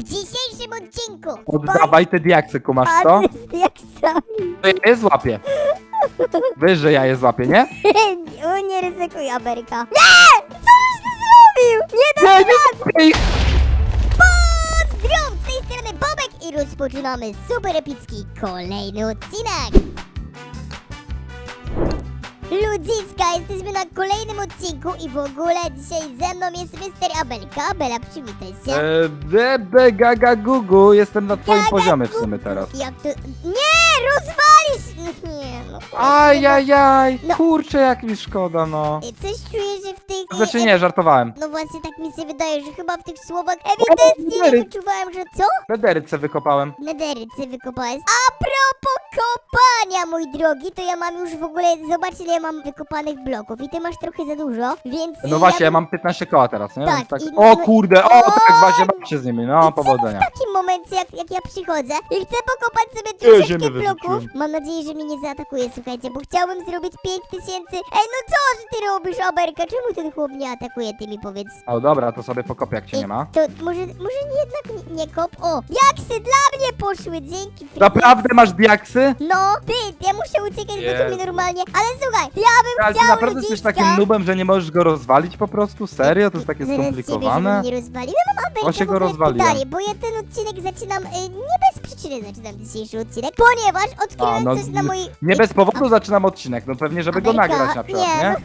W dzisiejszym odcinku Oddawaj te diaksy, kumasz to? z diaksami. To ja je złapię. Wiesz, że ja je złapię, nie? O, nie ryzykuj, Ameryka. Nie! Co żeś ty zrobił? Nie da Nie, nie złapię ich! Z tej strony Bobek i rozpoczynamy super epicki kolejny odcinek. Ludziska, jesteśmy na kolejnym odcinku i w ogóle dzisiaj ze mną jest Mr. Abelka. Bela, przywitaj się. E, Bebe gaga gugu, jestem na twoim Gaga poziomie w sumie teraz. Jak to... Nie, rozwalisz! Nie, no. Ajajaj, No. kurczę jak mi szkoda, no. Ej, Coś czuję, że w tych... Znaczy nie, żartowałem. No właśnie tak mi się wydaje, że chyba w tych słowach ewidentnie nie wyczuwałem, że co? Federyce wykopałem. Nederycy wykopałeś. A propos kopania, mój drogi, to ja mam już w ogóle, zobacz ile ja mam wykopanych bloków i ty masz trochę za dużo, więc... No właśnie, ja mam 15 koła teraz, nie? Tak, Więc tak. i- O kurde, o tak właśnie baw się z nimi, no powodzenia. W takim momencie, jak, jak ja przychodzę i chcę pokopać sobie ziemię troszeczkę bloków, wyrzuciłem. mam nadzieję, że mnie nie zaatakuje, słuchajcie, bo chciałbym zrobić 5000... Ej, no co że ty robisz, Aberka? Czemu ten chłop nie atakuje, ty mi powiedz? O dobra, to sobie pokopię jak cię nie ma. To może, może jednak nie, nie kop? O, jaksy dla mnie poszły, dzięki. Naprawdę masz diaksy? No, ty, ja muszę uciekać, bo to mi normalnie, ale słuchaj, ja bym Ale ty chciał naprawdę jesteś ludziska... takim nubem, że nie możesz go rozwalić po prostu? Serio? To jest takie Zaraz ciebie, skomplikowane? żebym nie rozwaliłem, mam Aberka w go ogóle rozwaliłem. pytanie, bo ja ten odcinek zaczynam, y, nie bez przyczyny zaczynam dzisiejszy odcinek, ponieważ odkryłem A, no, coś na. Nie bez powodu zaczynam odcinek, no pewnie, żeby go nagrać na przykład, nie? nie?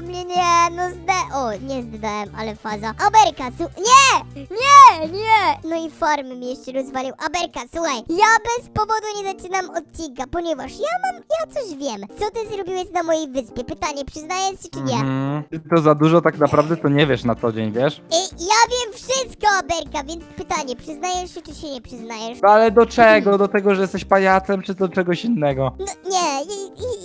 no nie, no zde... O, nie zdałem, ale faza. Aberka, su... Nie! Nie, nie! No i farmy mi jeszcze rozwalił. Aberka, słuchaj, ja bez powodu nie zaczynam odcinka, ponieważ ja mam, ja coś wiem. Co ty zrobiłeś na mojej wyspie? Pytanie, przyznajesz się czy nie? Mhm. Ty to za dużo tak naprawdę to nie wiesz na co dzień, wiesz? I ja wiem wszystko, Aberka, więc pytanie, przyznajesz się czy się nie przyznajesz? No ale do czego? Do tego, że jesteś pajacem, czy do czegoś innego? No nie, i, i,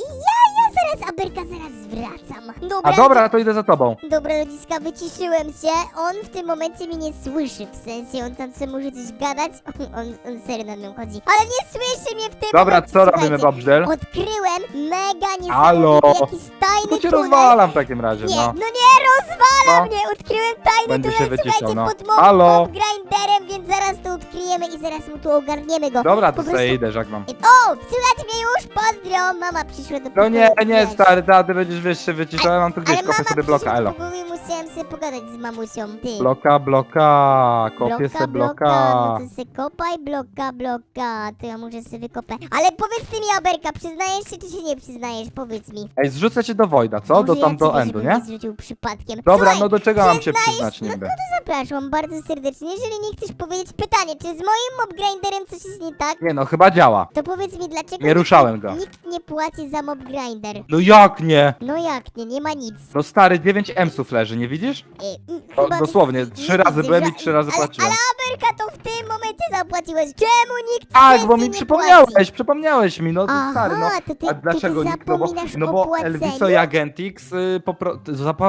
zaraz, Aberka, zaraz wracam. Dobra, A dobra, to idę za tobą. Dobra, ludziska, wyciszyłem się. On w tym momencie mnie nie słyszy, w sensie on tam sobie może coś gadać. On, on serio na mną chodzi. Ale nie słyszy mnie w tym Dobra, momencie, co robimy, słuchajcie. Bobżel? Odkryłem mega Halo? niesamowity jakiś tajny To cię tunel. rozwalam w takim razie, Nie, no. no nie, rozwala No. mnie! Odkryłem tajny Będę tunel, się wyciszał, słuchajcie, no. pod Halo? mob grinderem, więc zaraz to odkryjemy i zaraz mu tu ogarniemy go. Dobra, Po to sobie prostu- idę, żegnam. O, słychać mnie już? Pozdro! Mama przyszła do No nie, pokoju, nie, stary, ty będziesz wiesz, się wyciszał, mam tu gdzieś Ale kopię sobie bloka, elo. do pokoju i musiałem sobie pogadać z mamusią, ty. Bloka, bloka, kopię se bloka. No to se kopaj, bloka, bloka. To ja muszę sobie wykopać. Ale powiedz ty mi, Aberka, przyznajesz się czy się nie przyznajesz? Powiedz mi. Ej, zrzucę cię do Wojda, co? Do Może tam ja do ciebie, Endu, żebym nie? zrzucił przypadkiem. Dobra, Słuchaj, no do czego mam się przyznajesz- przyznać no, niby? no to zapraszam bardzo serdecznie. Jeżeli nie chcesz powiedzieć pytanie, czy z moim mobgrinderem coś jest nie tak, Nie no, chyba działa. to powiedz mi, dlaczego Nie ruszałem go. nikt nie płaci za mobgrinder? No jak nie? No jak nie, nie ma nic. No stary, 9 emsów leży, nie widzisz? E, mm, O, chyba- dosłownie, nie trzy razy byłem i trzy razy ale, płaciłem. Ale Aberka, to w tym momencie zapłaciłeś. Czemu nikt Tak, bo mi przypomniałeś, przypomniałeś mi, no Aha, stary, no. to ty, A dlaczego to ty nikt? No bo, zapominasz no o bo płaceniu? Elviso i Agentix y, popro...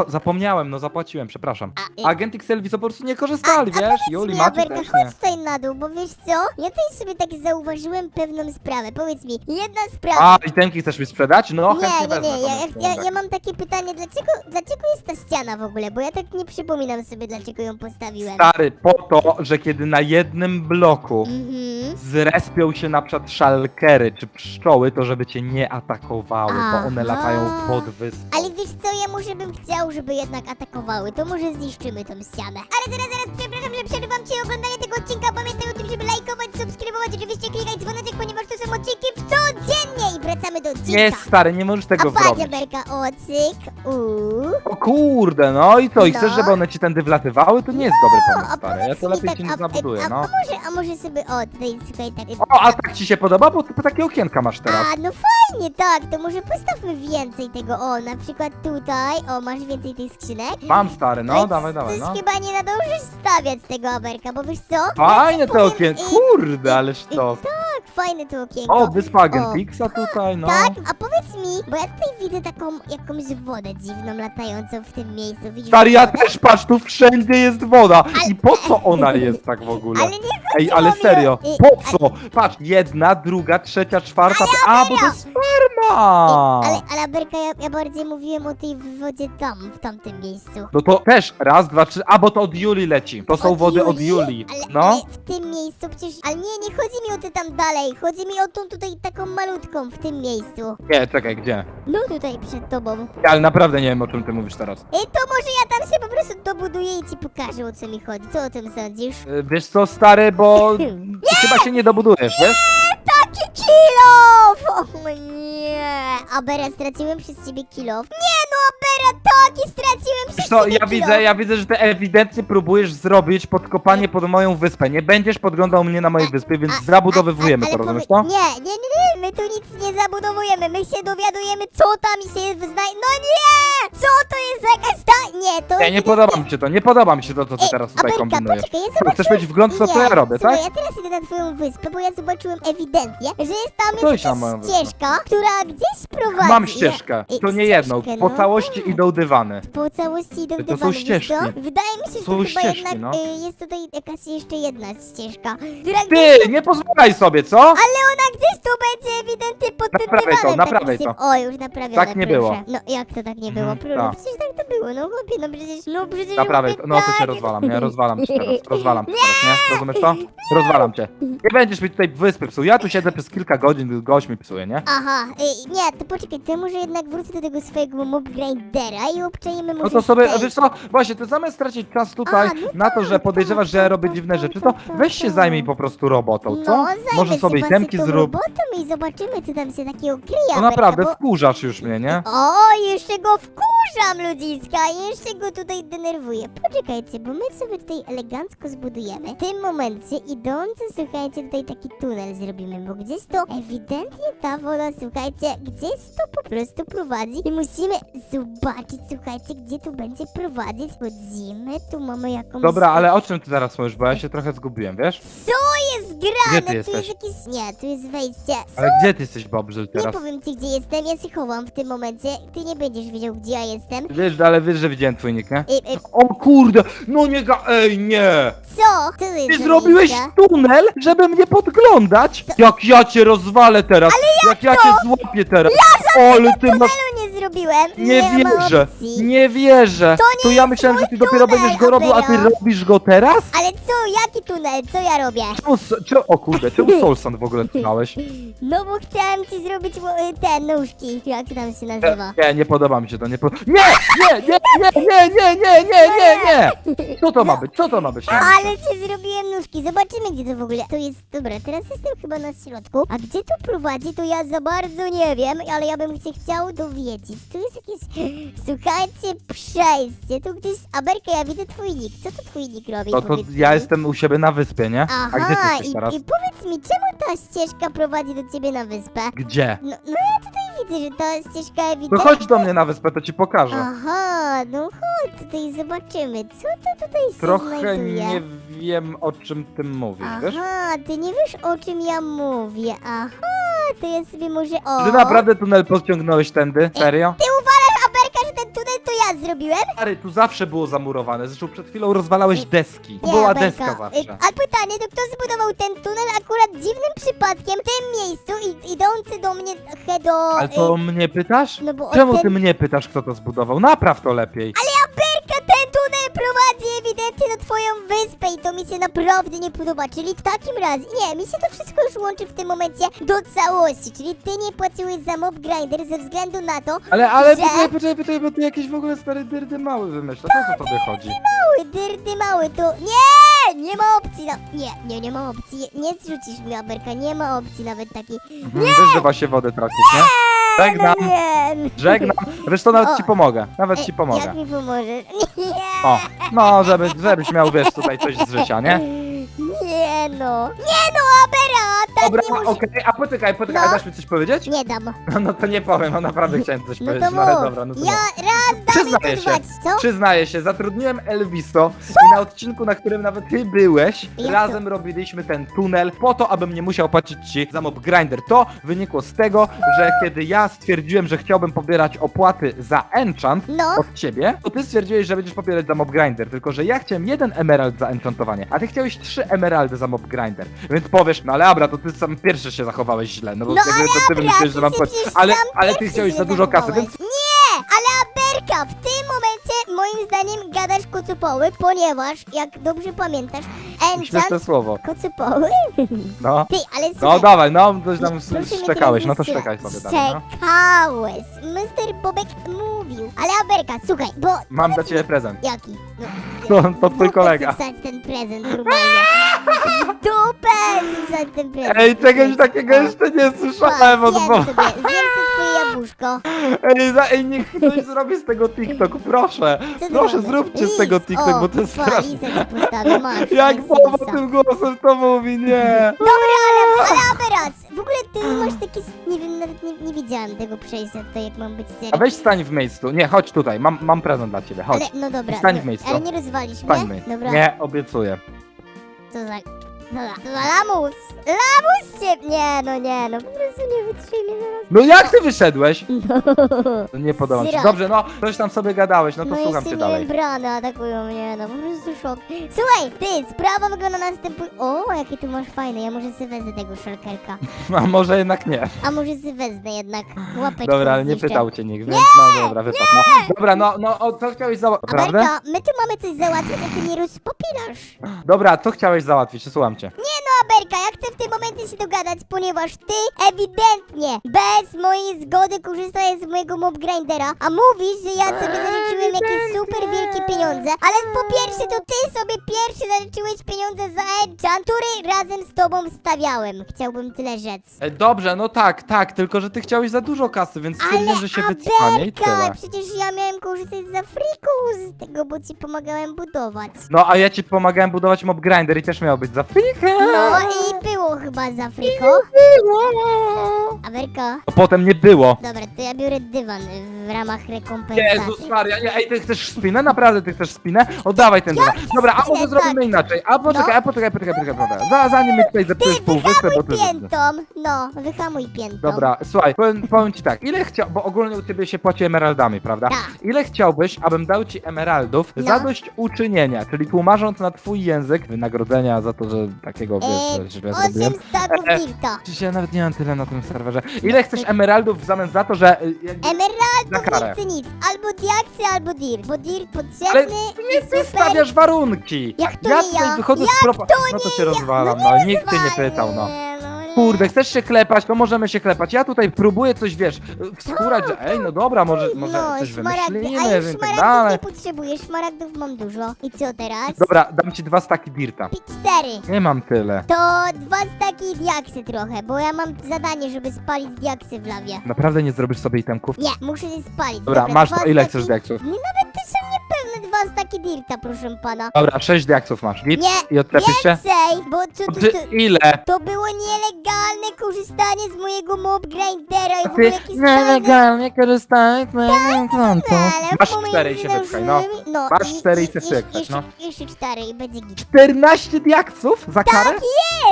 zapomniałem, no zapłaciłem, przepraszam. A, y, Agentix i Elviso po prostu nie korzystali, wiesz? Juli, mi, Maciej Aberka, też nie. chodź tutaj na dół, bo wiesz co? Ja tutaj sobie tak zauważyłem pewną sprawę. Powiedz mi, jedna sprawa. A, i temki chcesz mi sprzedać? No, nie, chętnie nie, wezmę. nie, ja, ja, ja mam takie pytanie, dlaczego, dlaczego jest ta ściana w ogóle? Bo ja tak nie przypominam sobie, dlaczego ją postawiłem. Stary, po to, że kiedy na jednym bloku Mhm. zrespią się na przykład szalkery czy pszczoły, to żeby cię nie atakowały, bo one Aha. latają pod wyspą. Ale wiesz co, ja może bym chciał, żeby jednak atakowały, to może zniszczymy tą ścianę. Ale zaraz, zaraz, przepraszam, że przerywam ci oglądanie tego odcinka. Pamiętaj o tym, żeby lajkować, subskrybować, oczywiście klikać dzwoneczek, ponieważ do. Nie, stary, nie możesz tego A zrobić. Berka, ocyk, uuu. O kurde, no i co? I chcesz, No. żeby one ci tędy wlatywały? To nie jest dobry pomysł, a stary. Ja to lepiej ci nie zabuduję, a, no. a może, a może sobie, o, tutaj, słuchaj, tak. O, a tak ci się podoba? Bo ty takie okienka masz teraz. A, no fajnie, tak, to może postawmy więcej tego, o, na przykład tutaj, o, masz więcej tych skrzynek. Mam stary, no, dawaj, dawaj, coś no. chyba nie nadążysz stawiać tego Aberka, bo wiesz co? Fajne Ja ci te powiem, okienko, kurde, ależ to. Tak, fajne to okienko. O, wyspa Agentixa tutaj, no. Tak, a powiedz mi, bo ja tutaj widzę taką jakąś wodę dziwną latającą w tym miejscu, widzisz? Stary, ja wodę? też patrz, tu wszędzie jest woda. I po co ona jest tak w ogóle? Ale nie Ej, chodziło ale mi o- serio, y, po co? Patrz, jedna, druga, trzecia, czwarta, a, bo to jest! A. Ale, ale Aberka, ja, ja bardziej mówiłem o tej wodzie tam, w tamtym miejscu. No to też raz, dwa, trzy. A bo to od Julii leci. To są wody od Julii. Ale, No. ale w tym miejscu przecież... Ale nie, nie chodzi mi o te tam dalej. Chodzi mi o tą tutaj taką malutką w tym miejscu. Nie, czekaj, gdzie? No tutaj przed tobą. Ale naprawdę nie wiem o czym ty mówisz teraz. Ej, to może ja tam się po prostu dobuduję i ci pokażę o co mi chodzi. Co o tym sądzisz? Y, Wiesz co, stary, bo chyba się nie dobudujesz, wiesz? Taki kilof! O nie! Yeah. Abera, straciłem przez ciebie kilof. Nie no, Abera, taki straciłem przez co, ciebie ja kilof. widzę, ja widzę, że ty ewidentnie próbujesz zrobić podkopanie pod moją wyspę. Nie będziesz podglądał mnie na mojej wyspie, więc zabudowywujemy to, rozumiesz to? Nie, nie, nie, nie, my tu nic nie zabudowujemy, my się dowiadujemy, co tam się wyznaje. No nie! Co to jest za jakaś ta... Nie, to Nie, nie podoba mi się to, nie podoba mi się to, co ty Ej, teraz tutaj Aberka, kombinujesz. poczekaj, ja zobaczyłem... Chcesz mieć wgląd to, co nie, ja robię, słuchaj, tak? ja teraz idę na twoją wyspę, bo ja zobaczyłem ewidentnie, że jest tam To jest idź na moją jakaś wyspę. ścieżka, która gdzieś prowadzi. Mam ścieżkę, to nie jedną, ścieżkę, po no. całości idą dywany. Po całości idą To są dywany, wiesz ścieżki. co? Wydaje mi się, że Są to chyba ścieżki, jednak no. y, jest tutaj jakaś jeszcze jedna ścieżka, która gdzieś... Ty, nie pozwalaj sobie, co? Ale ona gdzieś tu będzie ewidentnie Naprawiaj to, naprawiaj to. O, już naprawione, Tak nie proszę. było. No jak to tak nie było? Mhm, Pro- tak. Przecież tak to było, no chłopie, no przecież, no przecież... Naprawiaj chłopie, to, no to cię tak. rozwalam, nie? Rozwalam cię teraz, rozwalam cię teraz, nie? Rozumiesz to? Rozwalam cię. Nie będziesz mi tutaj wyspy psuł, ja tu siedzę przez kilka godzin, gość mi psuje, nie? Aha, ej, nie, to poczekaj, to może jednak wrócę do tego swojego mob grindera i obczajemy może No to sobie, wiesz co, właśnie, ty zamiast stracić czas tutaj A, no na to, że tak, podejrzewasz, tak, że ja tak, robię tak, dziwne tak, rzeczy, to tak, tak, weź się tak. zajmij po prostu robotą, co? No, zajmę Może się sobie tą zrób. robotą i zobaczymy, co tam się takiego kryje, No naprawdę, bo... wkurzasz już mnie, nie? O, jeszcze go wkurzam, ludziska, jeszcze go tutaj denerwuję. Poczekajcie, bo my sobie tutaj elegancko zbudujemy. W tym momencie idący, słuchajcie, tutaj taki tunel zrobimy, bo gdzieś to ewidentnie ta woda, słuchajcie, gdzieś to po prostu prowadzi i musimy zobaczyć, słuchajcie, gdzie tu będzie prowadzić. Chodzimy, tu mamy jakąś... Dobra, ale o czym ty zaraz mówisz, bo ja się trochę zgubiłem, wiesz? Co jest grane? Gdzie ty tu jesteś? jest jakieś... Nie, tu jest wejście. Ale gdzie ty jesteś, Bobrzyl, Nie teraz? powiem ci, gdzie jestem, ja się chowam w tym momencie. Ty nie będziesz wiedział, gdzie ja jestem. Wiesz, ale wiesz, że widziałem twój nick, nie? O kurde, no nie ga... Ej, nie! co? Co to jest Ty za zrobiłeś miejsce? tunel, żeby mnie podglądać? Jak ja cię rozwalę teraz! jak ja cię złapię teraz! Ale ty masz... Tunelu nie zrobiłem. Nie ma wierzę! opcji. Nie wierzę! To nie ja jest myślałem, że ty dopiero tunel, będziesz go robił, a ty robisz go teraz? Ale co? Jaki tunel? Co ja robię? Czemu, s- o kurde, czemu Solsan w ogóle tunałeś? No bo chciałem ci zrobić y, te nóżki. Jak tam się nazywa? Nie, nie podoba mi się to, nie po... Nie! Nie, nie, nie, nie, nie, nie, nie, nie, nie! Co to ma być? Co to ma być? Nie. Ale ci zrobiłem nóżki. Zobaczymy, gdzie to w ogóle. To jest. Dobra, teraz jestem chyba na środku. A gdzie to prowadzi, to ja za bardzo nie wiem, ale ja bym się chciał dowiedzieć. Tu jest jakieś. Słuchajcie, przejście. Tu gdzieś. Aberka, ja widzę twój nick. Co to twój nick robi? No to Powiedz ja mi. jestem u siebie na wyspie, nie? A gdzie ty Aha, jesteś i, teraz? i powiedz mi, czemu ta ścieżka prowadzi do ciebie na wyspę? Gdzie? No, no ja tutaj widzę, że ta ścieżka ewidentnie... chodź do mnie na wyspę, to ci pokażę. Aha, no chodź tutaj zobaczymy, co to tutaj się Trochę znajduje. nie wiem o czym ty mówisz, wiesz? Aha, ty nie wiesz o czym ja mówię, aha, to ja sobie może... O, Czy naprawdę tunel podciągnąłeś tędy? Serio? Ty uważasz, Aberka, że ten tunel to ja zrobiłem? Stary, tu zawsze było zamurowane. Zresztą przed chwilą rozwalałeś deski. Tu była Aberka, deska y, zawsze. A pytanie, to kto zbudował ten tunel akurat dziwnym przypadkiem w tym miejscu i idący do mnie he, do... Ale to y, mnie pytasz? No bo Czemu ten... ty mnie pytasz, kto to zbudował? Napraw to lepiej. Ale Aberka, ten tunel prowadzi ewidentnie na twoją wyspę i to mi się naprawdę nie podoba, czyli w takim razie, nie, mi się to wszystko już łączy w tym momencie do całości, czyli ty nie płaciłeś za mob grinder ze względu na to, Ale, ale, Że? poczekaj, poczekaj, poczekaj, bo ty jakieś w ogóle stary dyrdy mały wymyślasz. O co tobie chodzi? mały, dyrdy mały, to nie, nie ma opcji, no, nie, nie, nie ma opcji, nie zrzucisz mi Aberka, nie ma opcji nawet takiej, Mhm, Wiesz, że właśnie wodę tracisz, nie? Żegnam, no nie, żegnam. Wiesz co, nawet O. ci pomogę. Nawet ci E, pomogę. jak mi pomożesz, nie, O, no, żeby, żebyś miał, wiesz, tutaj coś z życia, nie? Nie no, nie no, Abera, tak Dobra, nie okej, a poczekaj, poczekaj, No. dasz mi coś powiedzieć? nie dam, No to nie powiem, no naprawdę chciałem coś no powiedzieć, no ale mów, dobra, no to ja mów. raz dam i Przyznaję się. dwa, co? Przyznaję się, zatrudniłem Elviso i na odcinku, na którym nawet ty byłeś, Jak to? razem robiliśmy ten tunel po to, abym nie musiał płacić ci za mob grinder. To wynikło z tego, że kiedy ja stwierdziłem, że chciałbym pobierać opłaty za enchant No, od ciebie, to ty stwierdziłeś, że będziesz pobierać za mob grinder, tylko że ja chciałem jeden emerald za enchantowanie, a ty chciałeś trzy emeraldy za mob mob grinder. Więc powiesz, no ale Abra, to ty sam pierwszy się zachowałeś źle, no bo No jakby ale to ty Abra, myślisz, że ty mam się powiedzieć. przecież Ale, sam ale ty pierwszy chciałeś za dużo kasy, zachowałeś. więc Nie, ale Aberka, w tym momencie moim zdaniem gadasz kocupoły, ponieważ, jak dobrze pamiętasz, Enchant... śmieszne słowo. Kocupoły? No. Ty, ale No słuchaj... dawaj, no, coś tam Proszę mnie szczekałeś, no teraz to nie szczekaj sobie dalej, no. Czekałeś. Mr. Bobek mówił. Ale Aberka, słuchaj, bo... Mam dla ciebie prezent. Jaki? No, To, to twój kolega. chcę ten prezent normalnie. Dupę ten prezent. Ej, czegoś takiego jeszcze nie słyszałem od Zjem Boba. sobie, zjem sobie twoje jabłuszko. Ej, za, ej, niech ktoś zrobi z tego TikTok, proszę. Co ty Proszę, robisz? zróbcie z Lis, tego TikTok, o, bo to jest pa, straszne. lisę ci postawię, masz. Jak masz Boba lisa. tym głosem to mówi, nie. Dobra, ale, ale Aberas, w ogóle ty masz taki, s- nie wiem, nawet nie, nie widziałam tego przejścia tutaj, jak mam być A serio. weź stań w miejscu. Nie, chodź tutaj, mam, mam prezent dla ciebie, chodź. Ale, no dobra, Stań w no, miejscu. ale nie rozwalisz Stań w mnie? miejscu. Dobra, Nie, obiecuję. za, za, co za lamus, lamus cię, nie, no nie, no po prostu nie wytrzymię zaraz. No jak ty wyszedłeś? To nie podoba mi się. Dobrze, no, coś tam sobie gadałeś, no to No słucham jeszcze cię dalej. brany atakują mnie, no po prostu szok. Słuchaj, ty, sprawa wygląda następująco. O, jakie tu masz fajne, ja może sobie wezmę tego szalkerka. A może jednak nie. A może sobie wezmę jednak łapeczkę Dobra, ale nie zniszczę. pytał cię nikt, więc no dobra, wypadł. No. Dobra, no, no, o, co chciałeś załatwić? Prawda? My tu mamy coś załatwić, a ty nie rozpopilasz. Dobra, co chciałeś załatwić? Słucham cię. Nie Aberka, ja chcę w tym momencie się dogadać, ponieważ ty ewidentnie bez mojej zgody korzystajesz z mojego mob grindera, a mówisz, że ja sobie zaliczyłem jakieś super wielkie pieniądze, ale po pierwsze to ty sobie pierwszy zaliczyłeś pieniądze za enchant, który razem z tobą stawiałem. Chciałbym tyle rzec. E, dobrze, no tak, tak, tylko że ty chciałeś za dużo kasy, więc stwierdziłem, że się wycwanie i tyle. Aberka, przecież ja miałem korzystać z Afriku z tego, bo ci pomagałem budować. No, a ja ci pomagałem budować mob grinder i też miał być za frikę. No i było chyba z Afriką. Aberka. A potem nie było. Dobra, to ja biorę dywan w ramach rekompensaty. Jezus Maria, nie, ej, ty chcesz spinę? Naprawdę ty chcesz spinę? Oddawaj ten dywan. Dobra, a może zrobimy inaczej. A poczekaj, No. a poczekaj, poczekaj, poczekaj, poczekaj. Za, zanim mi tutaj zepsujesz pół wyspy, bo ty... Piętą, no, wyhamuj piętą. Dobra, słuchaj, powiem, powiem ci tak, ile chciał, bo ogólnie u ciebie się płaci emeraldami, prawda? Tak. Ile chciałbyś, abym dał ci emeraldów No. za dość uczynienia, czyli tłumacząc na twój język, wynagrodzenia za to, że takiego wiesz, Eee, że źle zrobiłem. Osiem staków E, e. Przecież ja nawet nie mam tyle na tym serwerze. Ile chcesz emeraldów w zamian za to, że... y, jakby- Emeraldów karę. nie chcę nic. Albo diaksy, albo dirt. Bo dirt Ale potrzebny i nie ty super. stawiasz warunki! Jak to ja nie tutaj ja? wychodzę z. No to się rozwalam, no, nikt ty nie pytał, no. Nie, no. Kurde, chcesz się klepać, to możemy się klepać. Ja tutaj próbuję coś, wiesz, wskórać, że ej, no dobra, może, może no, coś szmaragdy. wymyślimy A już i tak szmaragdów dalej. nie potrzebuję, szmaragdów mam dużo. I co teraz? Dobra, dam ci dwa staki dirta. Pi- Cztery. Nie mam tyle. To dwa staki diaksy trochę, bo ja mam zadanie, żeby spalić diaksy w lawie. Naprawdę nie zrobisz sobie itemków? Nie, muszę je spalić. Dobra, masz dwa to, ile staki- chcesz diaksów? Nie, nawet niepewne dwa staki dirta, proszę pana. Dobra, sześć diaksów masz. Git? Nie, I odczepisz się? więcej, bo co tu, Ty, tu, ile? to było nielegalne korzystanie z mojego mob grindera i w ogóle jakieś fajne... nielegalnie korzystałeś z mojego konta. Ale Masz po moim cztery i się wypchaj, no. założyłem- no. Masz i- cztery i i- wypchać, jeszcze, no. Jeszcze cztery i będzie git. 14 diaksów za karę? Tak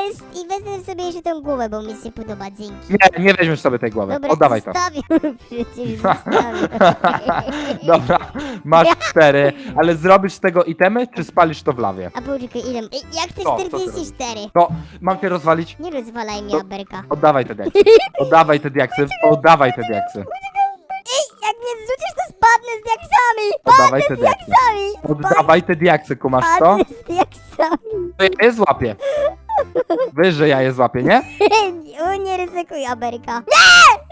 jest! I wezmę sobie jeszcze tą głowę, bo mi się podoba, dzięki. Nie, nie weźmiesz sobie tej głowy. Dobra, Oddawaj to. zostawię. Przecież zostawię. Dobra, masz cztery, ale zrobisz z tego itemy, czy spalisz to w lawie? A poczekaj, ile? Ej, Jak Co? Co ty 44? To mam cię rozwalić? Nie rozwalaj mnie, To- Aberka. Oddawaj te diaksy. Oddawaj te diaksy. Oddawaj te diaksy. Ej, jak mnie zrzucisz, to spadnę z diaksami! Oddawaj te diaksy. diaksami! Oddawaj te diaksy, kumasz to? Spadnę z diaksami! To ja je złapię. Wiesz, że ja je złapię, nie? O, nie ryzykuj, Aberka. Nie!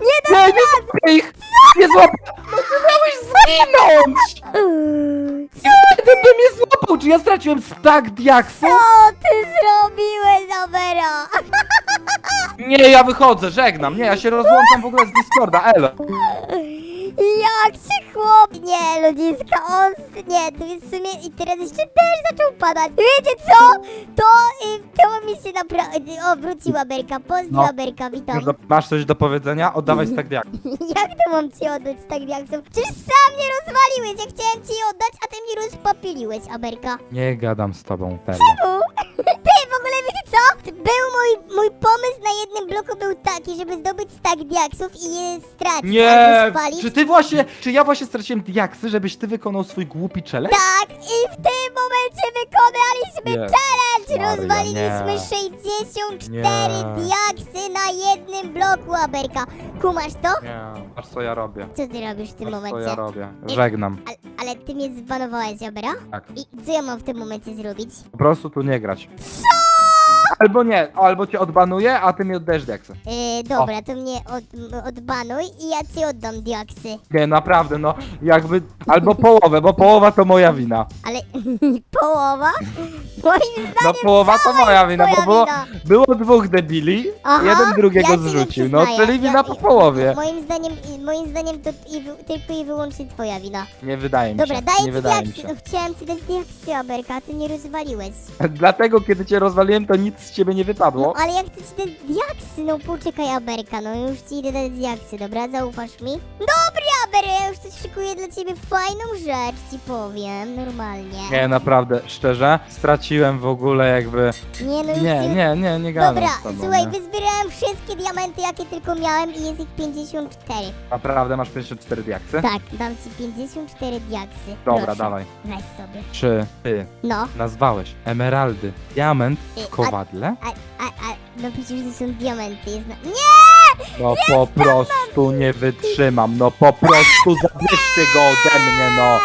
Nie da Nie, nie złapię ich! Nie złapię! No ty miałeś zginąć! Ty by mnie złapał! Czy ja straciłem stack diaksów? Co ty zrobiłeś, Abera? Nie, ja wychodzę, żegnam. Nie, ja się rozłączam w ogóle z Discorda, elo. Jak się chłop... Nie, ludziska, on... Nie, to jest w sumie... I teraz jeszcze deszcz zaczął padać. Wiecie co? To... Y, to mi się naprawdę... O, wróciła Berka. Pozdro, No. Berka, witam. Masz, do, masz coś do powiedzenia? Oddawaj stack diaksów. Jak to mam ci oddać tak jak są? Przecież sam mnie rozwaliłeś, ja chciałem ci oddać, a ty mnie rozpapiliłeś, Aberka. Nie gadam z tobą, serio. U, Co? Był mój, mój pomysł na jednym bloku był taki, żeby zdobyć stack diaksów i je stracić Nie! albo spalić. Czy ty właśnie, czy ja właśnie straciłem diaksy, żebyś ty wykonał swój głupi challenge? Tak, i w tym momencie wykonaliśmy Nie. challenge! Maria, Rozwaliliśmy nie. 64 Nie. diaksy na jednym bloku, Aberka. Kumasz to? Nie, patrz co ja robię. Co ty robisz w tym Patrz co momencie? ja robię. Żegnam. Ale, ale ty mnie zbanowałeś, Abera? Tak. I co ja mam w tym momencie zrobić? Po prostu tu nie grać. Albo nie, albo cię odbanuję, a ty mi oddajesz diaksy. Yy, dobra, to mnie od, odbanuj i ja ci oddam diaksy. Nie, naprawdę, no, jakby, albo połowę, bo połowa to moja wina. Ale połowa? Moim zdaniem No połowa to cała moja jest wina, twoja bo było, wina. było dwóch debili, Aha, jeden drugiego ja ci nie zrzucił, no, przyznaję. czyli wina Ja- po połowie. Moim zdaniem, i- moim zdaniem to i, wy- tylko i wyłącznie twoja wina. Nie wydaje mi Dobra, się, daję nie ci wydaje mi diaksy. się. No chciałem ci dać diaksy, Aberka, a ty nie rozwaliłeś. Dlatego, kiedy cię rozwaliłem, to nic z ciebie nie No wypadło. ale ja chcę ci dać diaksy, no poczekaj Aberka, no już ci idę dać diaksy, dobra? Zaufasz mi? Dobra, Aber, ja już tu szykuję dla ciebie fajną rzecz, ci powiem, normalnie. Nie, naprawdę, szczerze, straciłem w ogóle jakby... Nie, no już Nie, ci- nie, nie, nie gadam Dobra, z tobą, słuchaj, nie. wyzbierałem wszystkie diamenty, jakie tylko miałem i jest ich 54. Naprawdę masz 54 diaksy? Tak, dam ci 54 diaksy. Dobra, Proszę, dawaj. Weź sobie. Czy ty No, nazwałeś emeraldy diament Y, kowadle? a, a, a, no przecież to są diamenty, jest na... Nie! No po prostu nie wytrzymam, no po prostu zabierzcie go ode mnie, no.